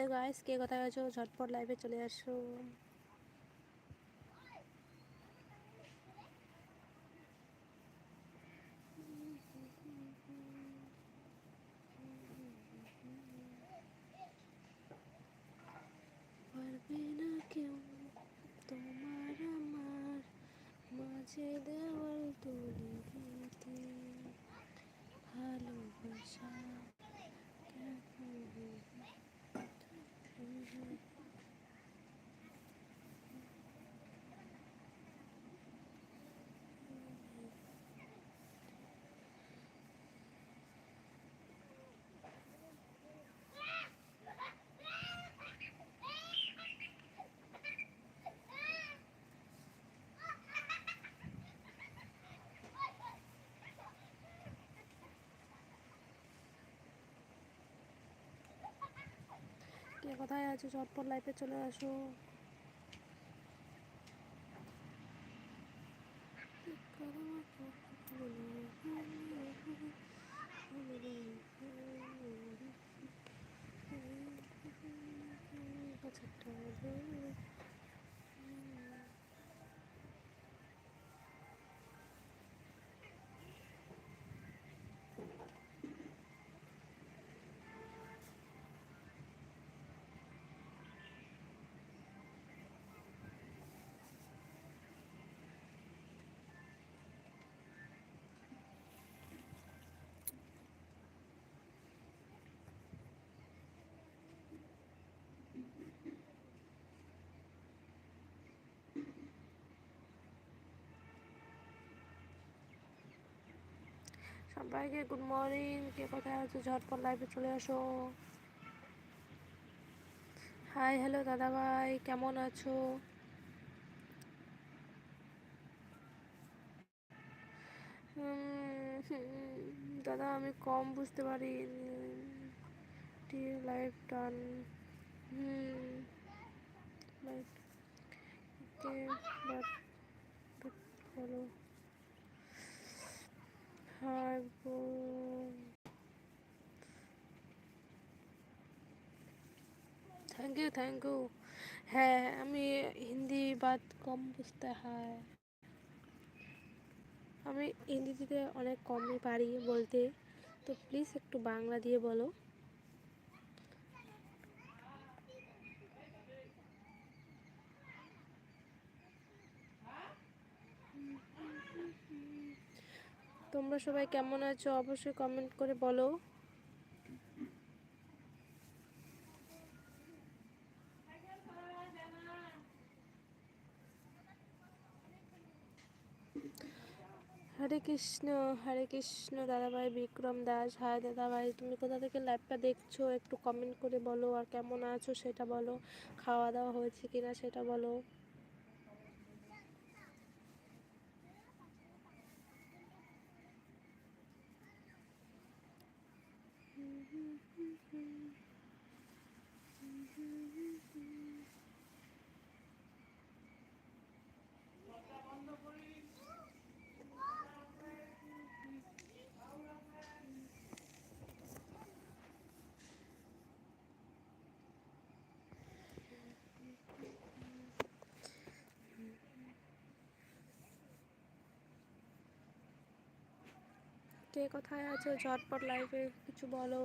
Hello guys কে কোথায় আছো? ঝটপট লাইভে চলে আসো। পারবে না কোথায় আছো? ঝটপট লাইফে চলে আসো। সবাইকে গুড মর্নিং কে কোথায় আছো? ঝটপট লাইভে চলে আসো। হাই হ্যালো দাদা ভাই কেমন আছো? দাদা, আমি কম বুঝতে পারি। লাইভ টান হুম but follow hi thank you thank you হ্যাঁ আমি হিন্দি বাদ কম বুঝতে হয়। আমি হিন্দিতে অনেক কমই পারি বলতে। তো প্লিজ একটু বাংলা দিয়ে বলো। তোমরা সবাই কেমন আছো অবশ্যই কমেন্ট করে বলো। হরে কৃষ্ণ হরে কৃষ্ণ, দাদাভাই বিক্রম দাস, হায় দাদাভাই, তুমি কোথা থেকে লাইভটা দেখছ? একটু কমেন্ট করে বলো আর কেমন আছো সেটা বলো। খাওয়া দাওয়া হয়েছে কিনা সেটা বলো। কে কোথায় আছো? ঝটপট লাইফে কিছু বলো।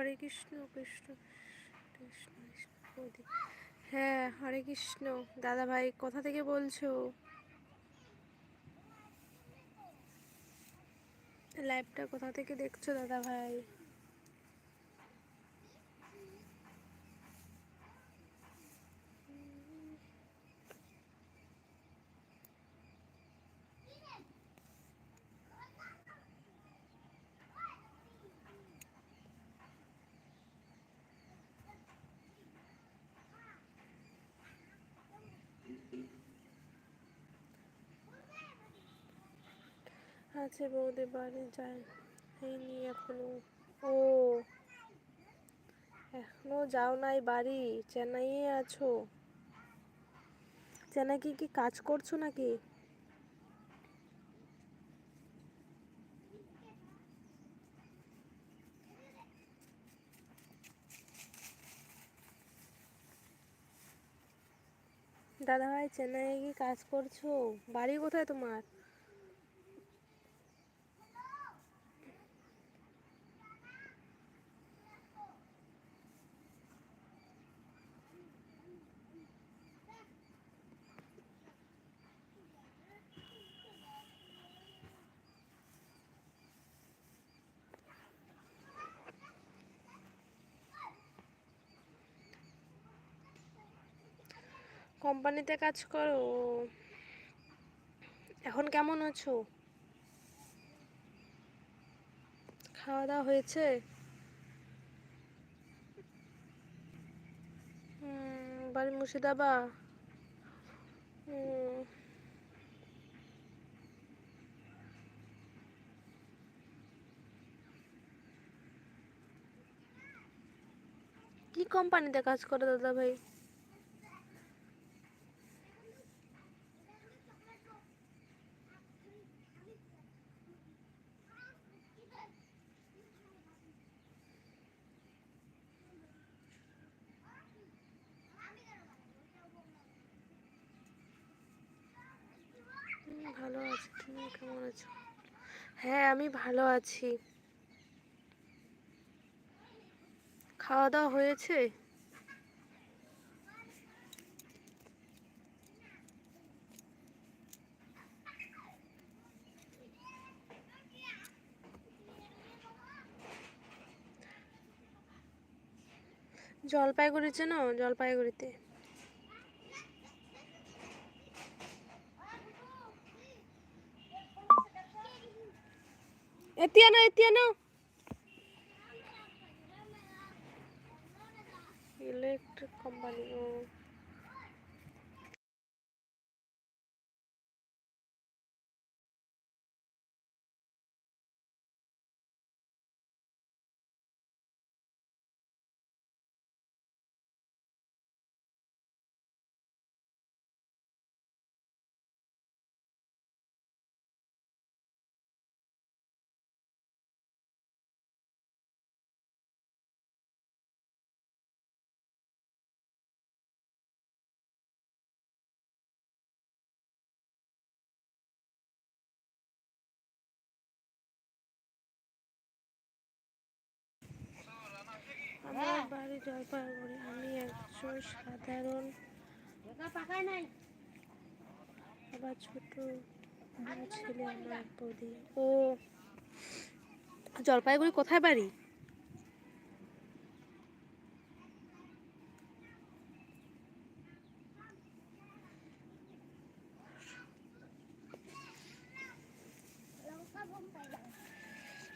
হরে কৃষ্ণ কৃষ্ণ কৃষ্ণ হ্যাঁ হরে কৃষ্ণ। দাদা ভাই কোথা থেকে বলছো? লাইভটা কোথা থেকে দেখছ দাদা ভাই আছে বৌদি বাড়ি যায়। হয়নি এখনও। ও, এখনও যাও নাই বাড়ি? চেন্নাইয়ে আছো? চেন্নাই কি কি কাজ করছ নাকি? দাদা ভাই চেন্নাইয়ে কি কাজ করছ? বাড়ি কোথায় তোমার? কোম্পানিতে কাজ করো? এখন কেমন আছো? খাওয়া দাওয়া হয়েছে? বাড়ি মুর্শিদাবা কি কোম্পানিতে কাজ করো দাদা ভাই হুম, ভালো আছি তুমি কেমন আছো? হ্যাঁ আমি ভালো আছি। খাওয়া দাওয়া হয়েছে? জলপাইগুড়ি চেনো জলপাইগুড়িতে? ಎತ್ತಿಯಾನು ಎತ್ತಿಯಾನು? ಎಲೆಕ್ಟ್ರಿಕ್ ಕಂಬನಿಯು আমার বাড়ি জলপাইগুড়ি। আমি একজন সাধারণ। আবার ছোট ছেলে আমার বৌদি ও, জলপাইগুড়ি কোথায় বাড়ি?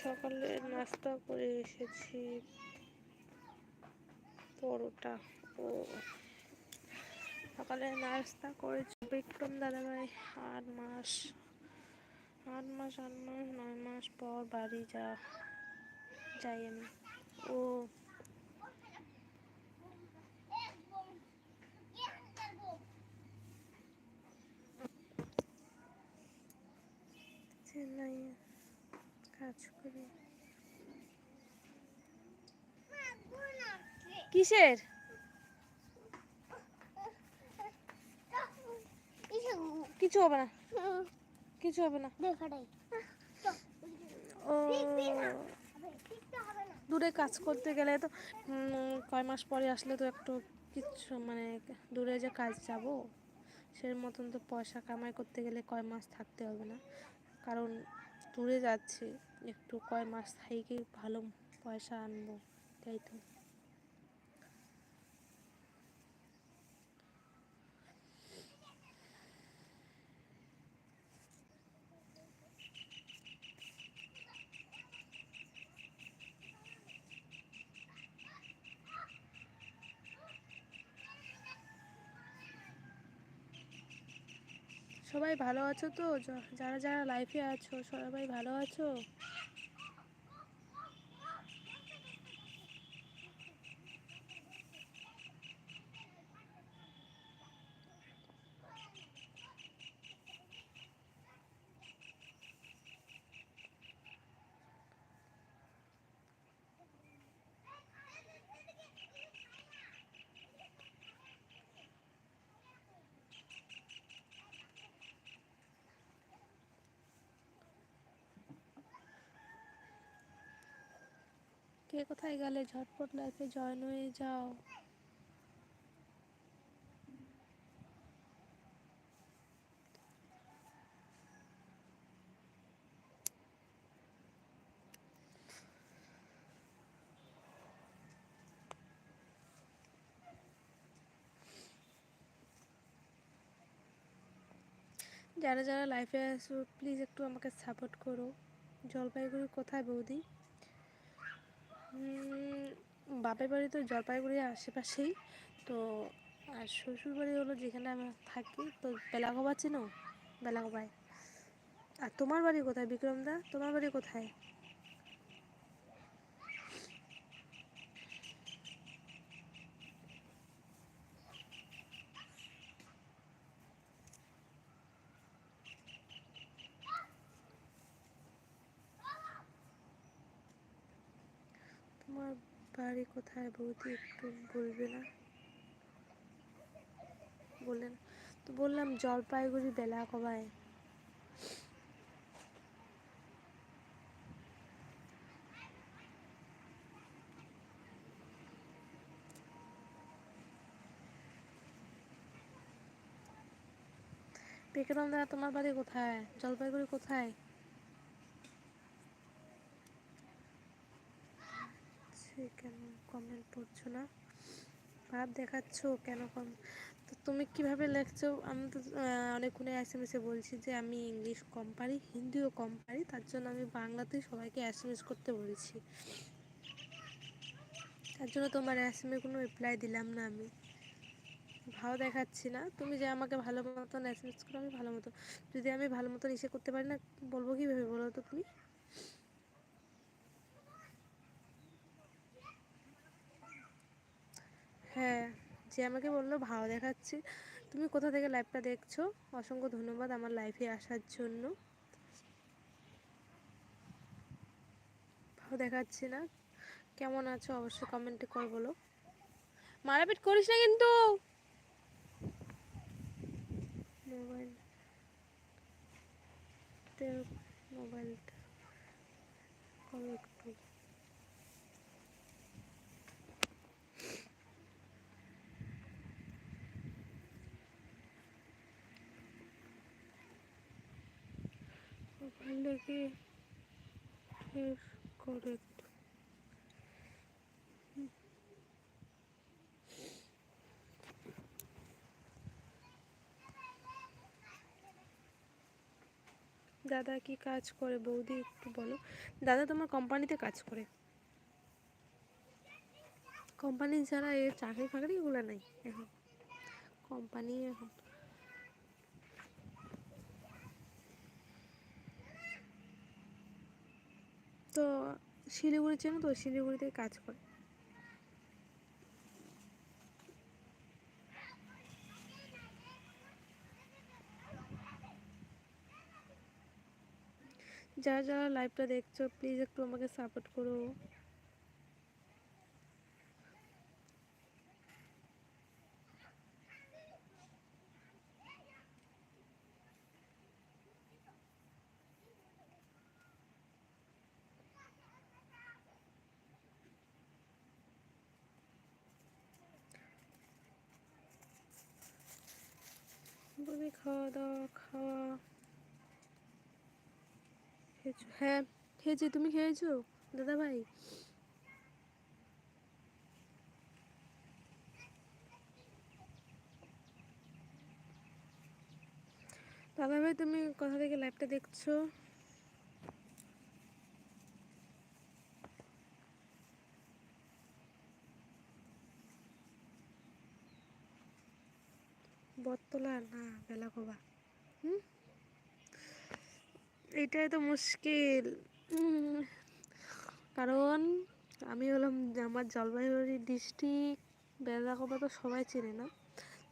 সকালে নাস্তা করে এসেছি। পরোটা। ও, সকালে নাস্তা করেছি বিক্রম দাদাভাই, আট মাস আট মাস আট মাস, নয় মাস পর বাড়ি যা, যাই আমি। ও, চেন্নাইয়ে কাজ করি। কিসের? কিছু হবে না। কিছু হবে না। দূরে কাজ করতে গেলে তো কয় মাস পরে আসলে তো একটু কিচ্ছু মানে দূরে যে কাজ যাব সেই মতন তো পয়সা কামাই করতে গেলে কয় মাস থাকতে হবে না। কারণ দূরে যাচ্ছি, একটু কয় মাস থেকে ভালো পয়সা আনব, তাই তো। সবাই ভালো আছো তো? যারা যারা লাইফে আছো সবাই ভালো আছো? কে কোথায় গেলে ঝটপট লাইফে জয়েন হয়ে যাও। যারা যারা লাইফে আসো প্লিজ একটু আমাকে সাপোর্ট করো। জলপাইগুড়ি কোথায় বৌদি? বাপের বাড়ি তো জলপাইগুড়ির আশেপাশেই। তো, আর শ্বশুর বাড়ি হলো যেখানে আমি থাকি। তো বেলাগোবা চেনো বেলাগোবায় আর তোমার বাড়ি কোথায়, বিক্রমদা? তোমার বাড়ি কোথায় তোমার বাড়ি কোথায় বৌদি, একটু বলবে না? বললেন, তো বললাম জলপাইগুড়ি বেলাগোবায় বিক্রম দা তোমার বাড়ি কোথায়? জলপাইগুড়ি কোথায়? সে কেন কমেন্ট পড়ছো না? ভাব দেখাচ্ছ কেন কম? তো তুমি কীভাবে লিখছো? আমি তো অনেকক্ষণে এস বলছি যে আমি ইংলিশ কম পারি, হিন্দিও কম পারি, তার জন্য আমি বাংলাতেই সবাইকে এস এম এস করতে বলছি। তার জন্য তোমার এস এম এ কোনো রিপ্লাই দিলাম না আমি। ভালো দেখাচ্ছি না। তুমি যে আমাকে ভালো মতন এস এম এস করো, আমি ভালো মতো যদি আমি ভালো মতন ইসে করতে পারি না, বলব কীভাবে বলো তো তুমি? হ্যাঁ যে আমাকে বলল, ভালো দেখাচ্ছি। তুমি কোথা থেকে লাইভটা দেখছ? অসংখ্য ধন্যবাদ আমার লাইফে আসার জন্য। ভালো দেখাচ্ছি না? কেমন আছো? অবশ্যই কমেন্টে করে বলো। মারাপিট করিস না কিন্তু! মোবাইল মোবাইলটা করো মোবাইলটাকে ঠিক করে দাদা কি কাজ করে? বৌদি একটু বলো। দাদা তোমার কোম্পানিতে কাজ করে? কোম্পানি ছাড়া এর চাকরি ফাকরি এগুলো নাই এখন। কোম্পানি এখন। তো শিলিগুড়ি চেনো তো শিলিগুড়িতে কাজ করে। যারা যারা লাইভটা দেখছ প্লিজ একটু আমাকে সাপোর্ট করো বলি খাওয়া দাওয়া খাওয়া। খেয়েছো? হ্যাঁ খেয়েছি। তুমি খেয়েছো? দাদা ভাই দাদা ভাই তুমি কোথা থেকে লাইভটা দেখছ? বটতলা? না বেলাকোবা হুম? এটাই তো মুশকিল। কারণ আমি হলাম আমার জলপাইগুড়ি ডিস্ট্রিক্ট বেলাকোবা তো সবাই চেনে না।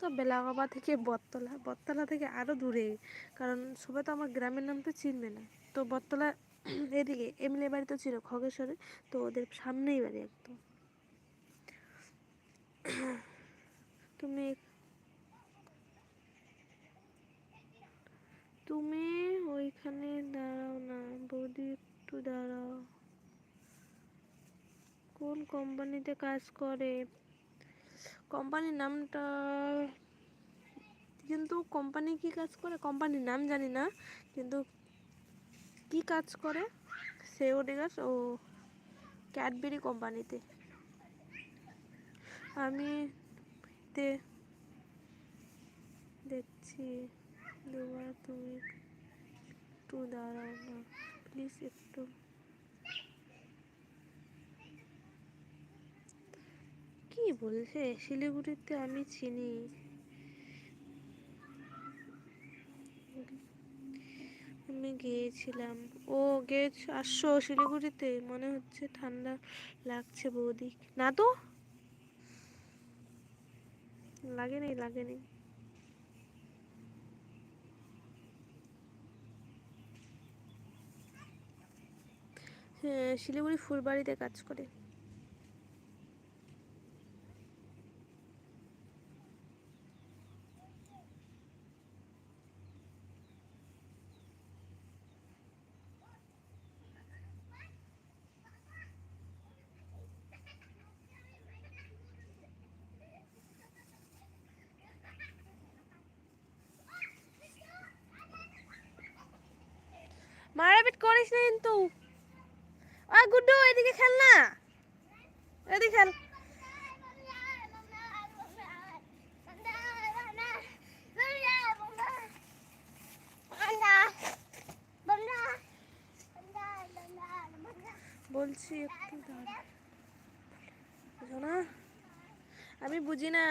তো বেলাকোবা থেকে বটতলা। বটতলা থেকে আরও দূরে। কারণ সবাই তো আমার গ্রামের নাম তো চিনবে না। তো বটতলা এদিকে এমএলএ বাড়ি তো ছিল খগেশ্বরে। তো ওদের সামনেই বাড়ি একদম। তুমি তুমি ওইখানে দাঁড়াও না, বৌদি একটু দাঁড়াও। কোন কোম্পানিতে কাজ করে? কোম্পানির নামটা, কিন্তু কোম্পানি কি কাজ করে? কোম্পানির নাম জানি না, কিন্তু কি কাজ করে? সেও ডিগাস ও ক্যাডবেরি কোম্পানিতে। আমি দেখছি। দুবার তুমি একটু দাঁড়াও না প্লিজ একটু কি বলছে? শিলিগুড়িতে আমি চিনি। আমি গিয়েছিলাম। ও গেছ, আসছো শিলিগুড়িতে? মনে হচ্ছে ঠান্ডা লাগছে বৌদি। না তো? লাগেনি লাগেনি শিলিগুড়ি ফুলবাড়িতে কাজ করে। মারাপিট করিস না কিন্তু। এদিকে খেল না। এদিকে খেল। বলছি একটু আমি বুঝি না।